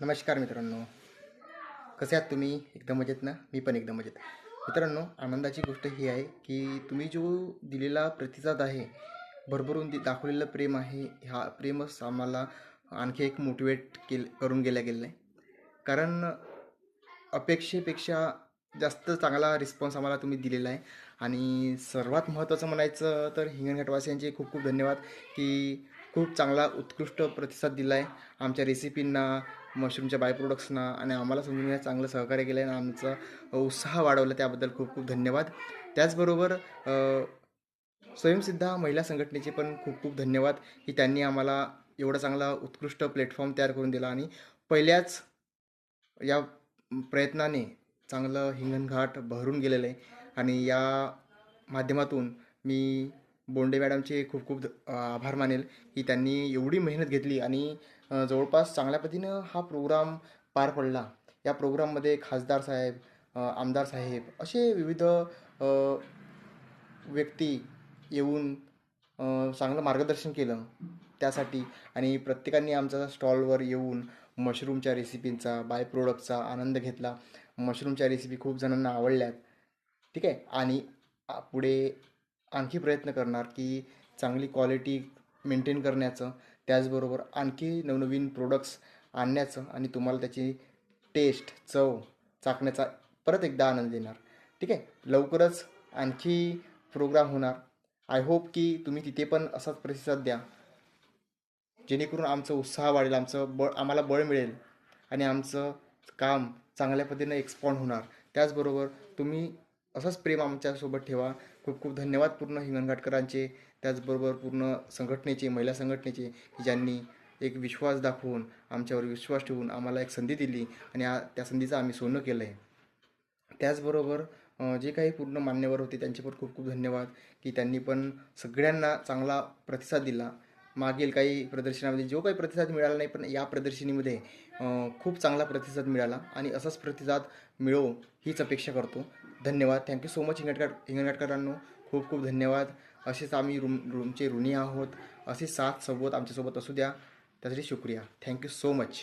नमस्कार मित्रांनो. कसे आहात तुम्ही? एकदम मजेत ना? मी पण एकदम मजेत. मित्रांनो आनंदाची गोष्ट ही आहे की तुम्ही जो दिलेला प्रतिसाद आहे भरभरून दि दाखवलेलं प्रेम आहे ह्या प्रेमच आम्हाला आणखी एक मोटिवेट केल करून गेल्या गेलं आहे कारण अपेक्षेपेक्षा जास्त चांगला रिस्पॉन्स आम्हाला तुम्ही दिलेला आहे. आणि सर्वात महत्त्वाचं म्हणायचं तर हिंगणघाटवासियांचे खूप खूप धन्यवाद की खूप चांगला उत्कृष्ट प्रतिसाद दिला आहे आमच्या रेसिपींना मशरूमच्या बाय प्रोडक्ट्सना आणि आम्हाला समजून घ्या चांगलं सहकार्य केलं आहे आणि आमचा उत्साह वाढवला त्याबद्दल खूप खूप धन्यवाद. त्याचबरोबर स्वयंसिद्धा महिला संघटनेचे पण खूप खूप धन्यवाद की त्यांनी आम्हाला एवढा चांगला उत्कृष्ट प्लॅटफॉर्म तयार करून दिला आणि पहिल्याच या प्रयत्नाने चांगलं हिंगणघाट भरून गेलेलं आहे. आणि या माध्यमातून मी बोंडे मॅडमचे खूप खूप आभार मानेल की त्यांनी एवढी मेहनत घेतली आणि जवळपास चांगल्या पद्धतीनं हा प्रोग्राम पार पडला. या प्रोग्राममध्ये खासदार साहेब आमदार साहेब असे विविध व्यक्ती येऊन चांगलं मार्गदर्शन केलं त्यासाठी. आणि प्रत्येकाने आमच्या स्टॉलवर येऊन मशरूमच्या रेसिपींचा बाय प्रोडक्टचा आनंद घेतला. मशरूमच्या रेसिपी खूप जणांना आवडल्यात. ठीक आहे? आणि पुढे आणखी प्रयत्न करणार की चांगली क्वालिटी मेंटेन करण्याचं त्याचबरोबर आणखी नवनवीन प्रोडक्ट्स आणण्याचं आणि तुम्हाला त्याची टेस्ट चव चाकण्याचा परत एकदा आनंद देणार. ठीक आहे? लवकरच आणखी प्रोग्राम होणार. आय होप की तुम्ही तिथे पण असाच प्रतिसाद द्या. जेणेकरून आमचं उत्साह वाढेल आमचं बळ आम्हाला बळ मिळेल आणि आमचं काम चांगल्या पद्धतीने एक्सपॉन्ड होणार. त्याचबरोबर तुम्ही असंच प्रेम आमच्यासोबत ठेवा. खूप खूप धन्यवाद पूर्ण हिंगणघाटकरांचे त्याचबरोबर पूर्ण संघटनेचे महिला संघटनेचे की ज्यांनी एक विश्वास दाखवून आमच्यावर विश्वास ठेवून आम्हाला एक संधी दिली आणि त्या संधीचं आम्ही सोनं केलं आहे त्याचबरोबर जे काही पूर्ण मान्यवर होते त्यांचे पण खूप खूप धन्यवाद की त्यांनी पण सगळ्यांना चांगला प्रतिसाद दिला. मागील काही प्रदर्शनामध्ये जो काही प्रतिसाद मिळाला नाही पण या प्रदर्शनीमध्ये खूप चांगला प्रतिसाद मिळाला आणि असाच प्रतिसाद मिळो हीच अपेक्षा करतो. धन्यवाद. Thank you so much Hinganghat हिंगणघाटकरांनो खूप खूप धन्यवाद. असेच आम्ही रूम रूमचे ऋणी आहोत. असे साथ सोबत आमच्यासोबत असू द्या. त्यासाठी शुक्रिया. Thank you so much